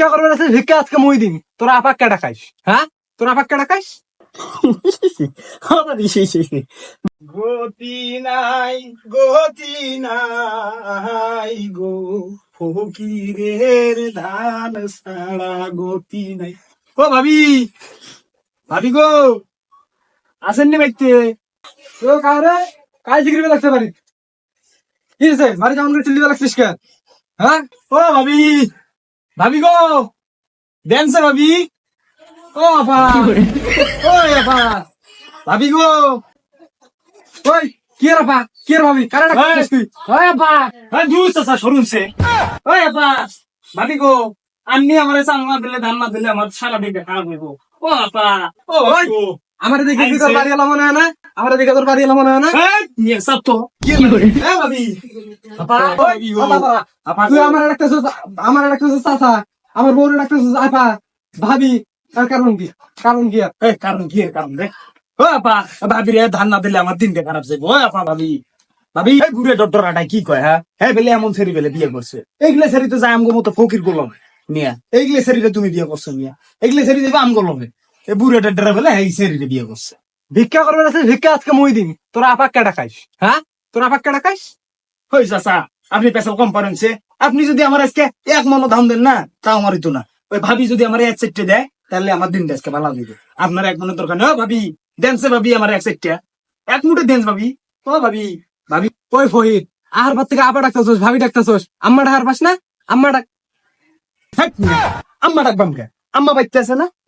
ভিক্ষা করবে না ভিক্ষা আজকে মই দিন তোরা আপাক কেটা খাইস? হ্যাঁ? তোরা আপাক কেটা খাইস? গতি নাই গতি নাই গো। ফকিরের ধান সারা গতি নাই। ও ভাবি ভাবি গো আসেননি বাইতে ও কারে? কাজ জিগির লাগতে পারি। কি হয়েছে বাড়ি যেমন করে চিল্লিবে লাগছিস কেন? হ্যাঁ? ও ভাবি ভাবি গো দেনছে ভাবি। ও আপা। ও আপা। ভাবি গো। ওই কি আপা? কি ভাবি? কারে ডাকছিস তুই? ওই আপা। হ্যাঁ জুস আছে ওই আপা। ভাবি গো আন্নি আমারে চাল না দিলে ধান না দিলে আমার সারা দিকে খারাপ হইব। ও আপা। ও আমার দেখে কি তোর বাড়ি এলো মনে হয় না? আমার দেখে তোর বাড়ি এলো মনে হয় না? সব তো। কি তুই আমার একটা আমার একটা চাচা। আমার বউর একটা আপা। ভাবি তার কারণ কি? কারণ কি কারণ কি কারণ রে? ও আপা ভাবি রে ধান না দিলে আমার দিনটা খারাপ যাইব। ও আপা ভাবি। ভাবি এই বুড়ে ডক্টরাটা কি কয় হ্যাঁ? হ্যাঁ বেলে এমন সেরি বেলে বিয়ে করছে। এইগুলা সেরি তো যায় আমগো মতো ফকির করলাম নিয়া এইগুলা সেরিরে তুমি বিয়ে করছ নিয়া। এইগুলা সেরি দেবে আমগো লমে এই বুড়ে ডক্টরা বেলে এই সেরিরে বিয়ে করছে। ভিক্ষা করবে না ভিক্ষা আজকে মই দিন তোরা আপাক কেটা খাইস? হ্যাঁ? তোরা আপাক কেটা খাইস? হই চাচা, আপনি পেশাল কম পারেনছে আপনি যদি আমার আজকে এক মনো ধান দেন না, তাও আমার হইতো না। ওই ভাবি যদি আমার এক সেটে দেয়, তাহলে আমার দিন আজকে ভালো দিবে আপনার এক মনের দরকার ও ভাবি। দেনছে ভাবি আমার এক সেটটা। এক মুঠে দেন ভাবি। ও ভাবি ভাবি। ওই ফহিদ আর ভাত থেকে আপা ডাকতেছোস, ভাবি ডাকতেছোস। আম্মা ডাকার পাস না? আম্মা ডাক না। আম্মা ডাকবাম কে আম্মা বাইতে আছে না?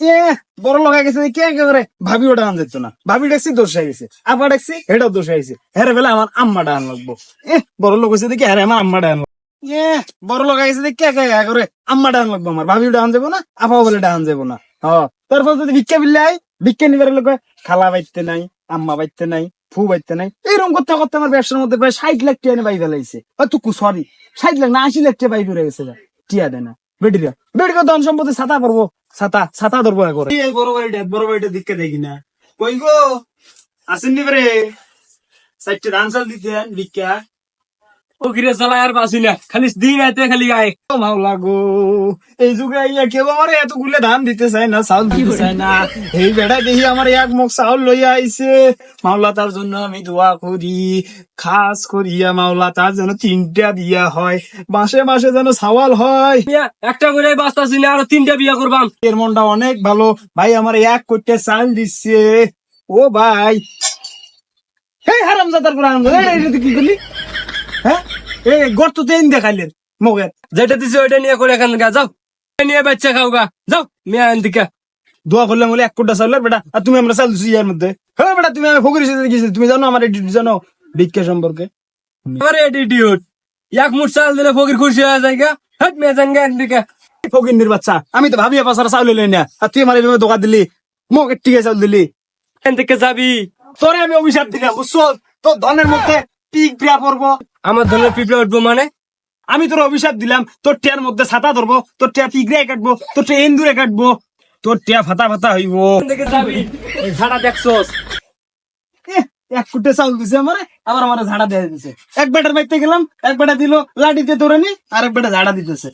এ বড় লগা গেছে কে একেবারে ভাবি ওটা আন যেত না। ভাবি ডাকছি দোষ গেছে, আপা ডাকছি এটাও দোষ গেছে। হ্যাঁ বেলা আমার আম্মা ডান লাগবো। এ বড় লোক হয়েছে দেখি হ্যাঁ আমার আম্মা ডান এ, বড় গেছে দেখি করে আম্মা ডান লাগবো আমার। ভাবি ডান না বলে ডান না। হ, তারপর যদি ভিক্ষা বিল্লে আই ভিক্ষা নিবার লোক খালা বাইতে নাই, আম্মা বাইতে নাই, ফু বাইতে নাই, এইরকম করতে করতে আমার ব্যবসার মধ্যে প্রায় ষাট লাখ টাকা বাই ফেলাইছে। তুকু সরি ষাট লাখ না, আশি লাখ টাকা বাই ফেলে গেছে টিয়া দেয় না। বেটিরা, বেটিকে ধন সম্পত্তি ছাতা পড়ব ছাতা ছাতা ধরবো করে এই বড় বাড়িটা বড় বাড়িটা দিকে দেখি না। কই গো? আসেননি রে? সাইটে ধান চাল দিতে ভিক্ষা। আর না। খালি দিন খালি গায়ে। ও মাওলা গো এই যুগে ইয়া কেউ আমার এতগুলো ধান দিতে চায় না চাউল দিতে চায় না। এই বেড়া দেখি আমার এক মুখ চাউল লইয়া আইছে। মাওলা তার জন্য আমি দোয়া করি খাস করিয়া মাওলা তার যেন তিনটা বিয়া হয়। মাসে মাসে যেন সাওয়াল হয়। একটা করে বাস্তা ছিল আর তিনটা বিয়া করবাম। এর মনটা অনেক ভালো। ভাই আমার এক কোটি চাল দিচ্ছে। ও ভাই। এই হারাম জাদার করে এটা কি করলি? হ্যাঁ? এই গর্ত তো এনে দেখাইলেন মগের। যেটা দিছে ওইটা নিয়ে করে এখান থেকে যাও। নিয়ে বাচ্চা খাও গা। যাও মেয়ে আন দিকে দোয়া করলে বলে এক কোটা চাউলের বেটা। আর তুমি আমরা চাল দিচ্ছি ইয়ার মধ্যে। হ্যাঁ বেটা তুমি আমি ফকরি সাথে গেছি তুমি জানো আমার এটি জানো ভিক্ষা সম্পর্কে। আরে এডিটিউড এক মুঠ চাল দিলে ফকির খুশি হয়ে যায় গা। হট মেয়ে যান গা এখান থেকে ফকির বাচ্চা আমি তো ভাবি পাশার চাউল লই না। আর তুই আমার এভাবে দোকান দিলি। মোক টিকে চাউল দিলি। এখান থেকে যাবি। তোরে আমি অভিশাপ দিলাম বুঝছ? তোর ধনের মধ্যে পিক বিয়া পড়ব। আমার ধরনের পিঁপড়ে উঠবো মানে? আমি তোর অভিশাপ দিলাম তোর টিয়ার মধ্যে ছাতা ধরবো তোর টিয়া পিগড়ে কাটবো তোর টিয়া এন্দুরে কাটবো তোর টিয়া ফাতা ফাতা হইব। ঝাড়া দেখছোস? এক ফুটে চাউল দিছে আমারে আবার আমার ঝাড়া দিয়ে দিছে। এক বেটার বাইতে গেলাম এক বেটা দিল লাঠিতে তোরে নি আর এক বেটা ঝাড়া দিতেছে।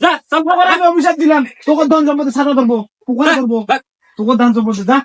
আমি অভিশাপ দিলাম তোকে ধন ছাতা ধরবো পুকুরে ধরবো তোকে ধান যা।